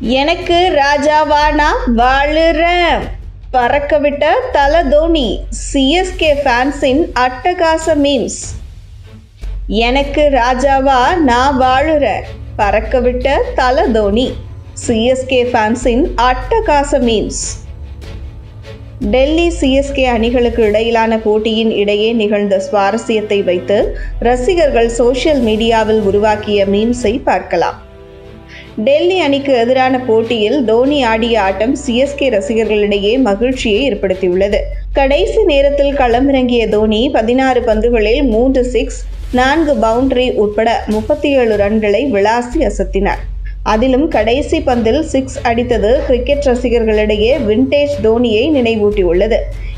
எனக்கு ராஜாவா நான் வாழுறேன். பறக்கவிட்ட தல தோனி சிஎஸ்கே ஃபேன்ஸின் அட்டகாச மீம்ஸ் எனக்கு ராஜாவா நான் வாழுறேன். பறக்கவிட்ட தல தோனி சிஎஸ்கே ஃபேன்ஸின் அட்டகாச மீம்ஸ் டெல்லி சிஎஸ்கே அணிகளுக்கு இடையிலான போட்டியின் இடையே நிகழ்ந்த சுவாரஸ்யத்தை வைத்து ரசிகர்கள் சோஷியல் மீடியாவில் உருவாக்கிய மீம்ஸை பார்க்கலாம். டெல்லி அணிக்கு எதிரான போட்டியில் தோனி ஆடிய ஆட்டம் சிஎஸ்கே ரசிகர்களிடையே மகிழ்ச்சியை ஏற்படுத்தியுள்ளது. கடைசி நேரத்தில் களமிறங்கிய தோனி பதினாறு பந்துகளில் மூன்று சிக்ஸ் நான்கு பவுண்டரி உட்பட முப்பத்தி ஏழு ரன்களை விளாசி அசத்தினார். அதிலும் கடைசி பந்தில் சிக்ஸ் அடித்தது கிரிக்கெட் ரசிகர்களிடையே விண்டேஜ் தோனியை நினைவூட்டியுள்ளது.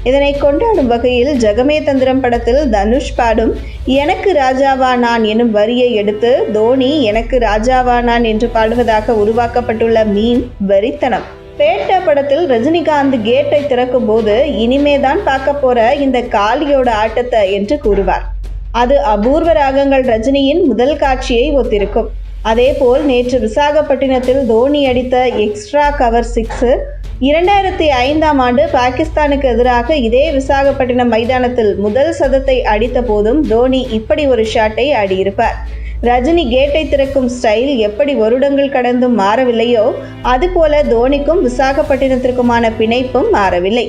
இதனை கொண்டாடும் வகையில் ஜெகமே தந்திரம் படத்தில் தனுஷ் பாடும் எனக்கு ராஜாவா நான் எனும் வரியை எடுத்து தோனி எனக்கு ராஜாவா நான் என்று பாடுவதாக உருவாக்கப்பட்டுள்ள மீன் வெறித்தனம் பேட்டா படத்தில் ரஜினிகாந்த் கேட்டை திறக்கும் போது இனிமேதான் பார்க்க போற இந்த காளியோட ஆட்டத்தை என்று கூறுவார். அது அபூர்வ ராகங்கள் ரஜினியின் முதல் காட்சியை ஒத்திருக்கும். அதேபோல் நேற்று விசாகப்பட்டினத்தில் தோனி அடித்த எக்ஸ்ட்ரா கவர் சிக்ஸு இரண்டாயிரத்தி ஐந்தாம் ஆண்டு பாகிஸ்தானுக்கு எதிராக இதே விசாகப்பட்டினம் மைதானத்தில் முதல் சதத்தை அடித்த போதும் தோனி இப்படி ஒரு ஷாட்டை ஆடியிருப்பார். ரஜினி கேட்டை திறக்கும் ஸ்டைல் எப்படி வருடங்கள் கடந்தும் மாறவில்லையோ அதுபோல தோனிக்கும் விசாகப்பட்டினத்திற்குமான பிணைப்பும் மாறவில்லை.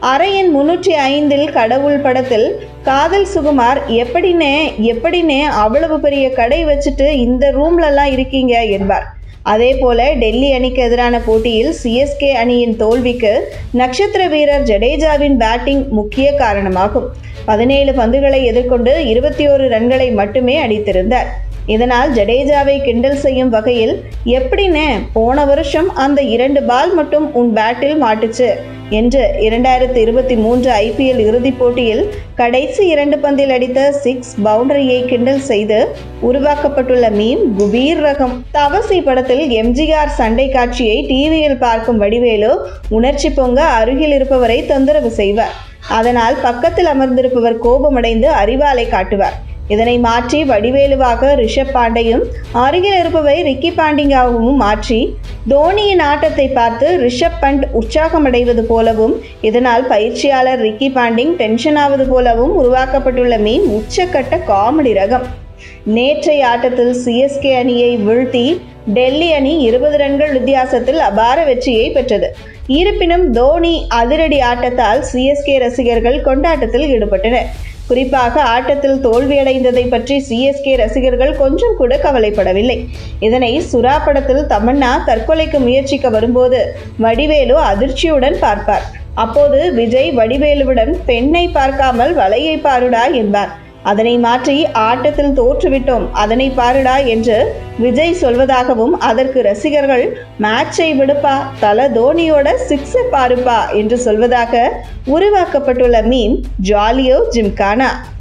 அறையின் முன்னூற்றி ஐந்தில் கடவுள் படத்தில் காதல் சுகுமார் எப்படினே எப்படினே அவ்வளவு பெரிய கடை வச்சுட்டு இந்த ரூம்லலாம் இருக்கீங்க என்பார். அதே போல டெல்லி அணிக்கு எதிரான போட்டியில் சிஎஸ்கே அணியின் தோல்விக்கு நட்சத்திர வீரர் ஜடேஜாவின் பேட்டிங் முக்கிய காரணமாகும். பதினேழு பந்துகளை எதிர்கொண்டு இருபத்தி ஓரு ரன்களை மட்டுமே அடித்திருந்தார். இதனால் ஜடேஜாவை கிண்டல் செய்யும் வகையில் எப்படின்னு போன வருஷம் அந்த இரண்டு பால் மட்டும் உன் பேட்டில் மாட்டுச்சு. என்று இரண்டாயிரத்தி இருபத்தி மூன்று ஐபிஎல் இறுதிப் போட்டியில் கடைசி இரண்டு பந்தில் அடித்த சிக்ஸ் பவுண்டரியை கிண்டல் செய்து உருவாக்கப்பட்டுள்ள மீம் குபீர் ரகம். தவசி படத்தில் எம்ஜிஆர் சண்டை காட்சியை டிவியில் பார்க்கும் வடிவேலு உணர்ச்சி பொங்க அருகில் இருப்பவரை தொந்தரவு செய்வார். அதனால் பக்கத்தில் அமர்ந்திருப்பவர் கோபமடைந்து அறிவாலை காட்டுவார். இதனை மாற்றி வடிவேலுவாக ரிஷப் பாண்டையும் அருகில் இருப்பவை ரிக்கி பாண்டிங்காகவும் மாற்றி தோனியின் ஆட்டத்தை பார்த்து ரிஷப் பண்ட் உற்சாகமடைவது போலவும் இதனால் பயிற்சியாளர் ரிக்கி பாண்டிங் டென்ஷன் ஆவது போலவும் உருவாக்கப்பட்டுள்ள மீன் உச்சக்கட்ட காமெடி ரகம். நேற்றைய ஆட்டத்தில் சிஎஸ்கே அணியை வீழ்த்தி டெல்லி அணி இருபது ரன்கள் வித்தியாசத்தில் அபார வெற்றியை பெற்றது. இருப்பினும் தோனி அதிரடி ஆட்டத்தால் சிஎஸ்கே ரசிகர்கள் கொண்டாட்டத்தில் ஈடுபட்டனர். குறிப்பாக ஆட்டத்தில் தோல்வியடைந்ததை பற்றி சிஎஸ்கே ரசிகர்கள் கொஞ்சம் கூட கவலைப்படவில்லை. இதனை சுறா படத்தில் தமன்னா தற்கொலைக்கு முயற்சிக்க வரும்போது வடிவேலு அதிர்ச்சியுடன் பார்ப்பார். அப்போது விஜய் வடிவேலுவுடன் பெண்ணை பார்க்காமல் வலையை பாருடா என்பார். அதனை மாற்றி ஆட்டத்தில் தோற்றுவிட்டோம். அதனை பாருடா என்று விஜய் சொல்வதாகவும் அதற்கு ரசிகர்கள் மேட்சை விடுப்பா தல தோனியோட சிக்ஸை பாருப்பா என்று சொல்வதாக உருவாக்கப்பட்டுள்ள மீம் ஜாலியோ ஜிம்கானா.